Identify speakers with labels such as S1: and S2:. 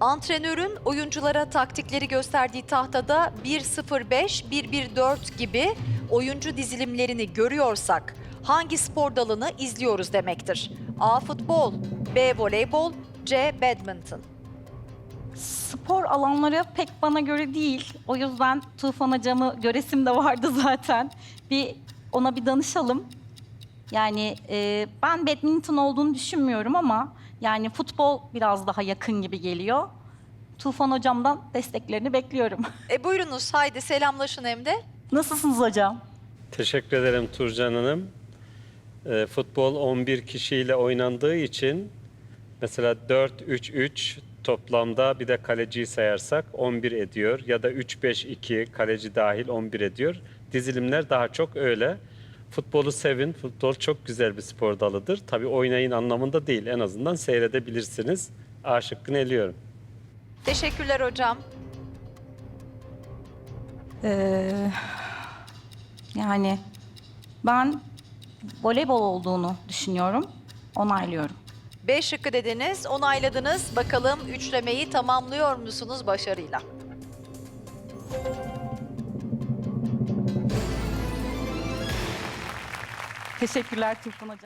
S1: Antrenörün oyunculara taktikleri gösterdiği tahtada 1-0-5, 1-1-4 gibi oyuncu dizilimlerini görüyorsak hangi spor dalını izliyoruz demektir? A. Futbol, B. Voleybol, C. Badminton.
S2: Spor alanları pek bana göre değil. O yüzden Tufan hocamı göresim de vardı zaten. Bir ona bir danışalım. Yani e, ben badminton olduğunu düşünmüyorum ama yani futbol biraz daha yakın gibi geliyor. Tufan hocamdan desteklerini bekliyorum.
S1: E buyurunuz haydi selamlaşın hem de.
S2: Nasılsınız hocam?
S3: Teşekkür ederim Turcan Hanım. Ee, futbol 11 kişiyle oynandığı için mesela 4-3-3 toplamda bir de kaleciyi sayarsak 11 ediyor ya da 3-5-2 kaleci dahil 11 ediyor. Dizilimler daha çok öyle. Futbolu sevin. Futbol çok güzel bir spor dalıdır. Tabii oynayın anlamında değil. En azından seyredebilirsiniz. A şıkkını eliyorum.
S1: Teşekkürler hocam.
S2: Ee, yani ben voleybol olduğunu düşünüyorum. Onaylıyorum.
S1: B şıkkı dediniz, onayladınız. Bakalım üçlemeyi tamamlıyor musunuz başarıyla?
S2: Teşekkürler Tufan hocam.